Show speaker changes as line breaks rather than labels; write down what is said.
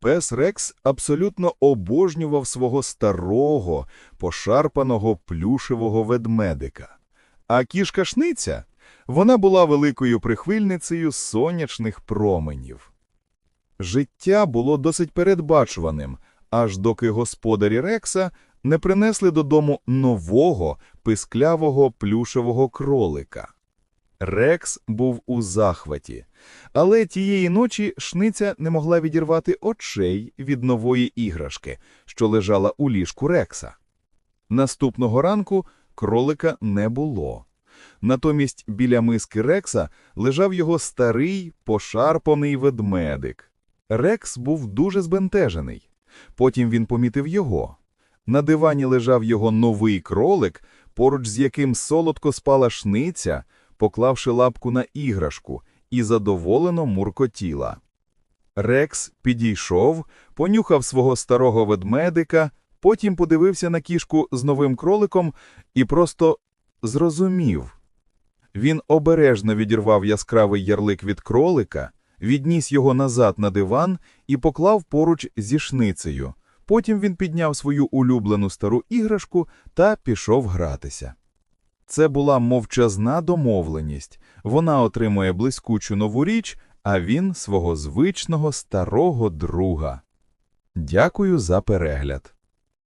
Пес Рекс абсолютно обожнював свого старого, пошарпаного плюшевого ведмедика. А кішка Шниця, вона була великою прихильницею сонячних променів. Життя було досить передбачуваним, аж доки господарі Рекса не принесли додому нового писклявого плюшевого кролика. Рекс був у захваті, але тієї ночі шниця не могла відірвати очей від нової іграшки, що лежала у ліжку Рекса. Наступного ранку кролика не було. Натомість біля миски Рекса лежав його старий, пошарпаний ведмедик. Рекс був дуже збентежений. Потім він помітив його. На дивані лежав його новий кролик, поруч з яким солодко спала шниця, поклавши лапку на іграшку, і задоволено муркотіла. Рекс підійшов, понюхав свого старого ведмедика, потім подивився на кішку з новим кроликом і просто зрозумів. Він обережно відірвав яскравий ярлик від кролика, відніс його назад на диван і поклав поруч зі шницею. Потім він підняв свою улюблену стару іграшку та пішов гратися. Це була мовчазна домовленість. Вона отримує блискучу нову річ, а він свого звичного старого друга. Дякую за перегляд.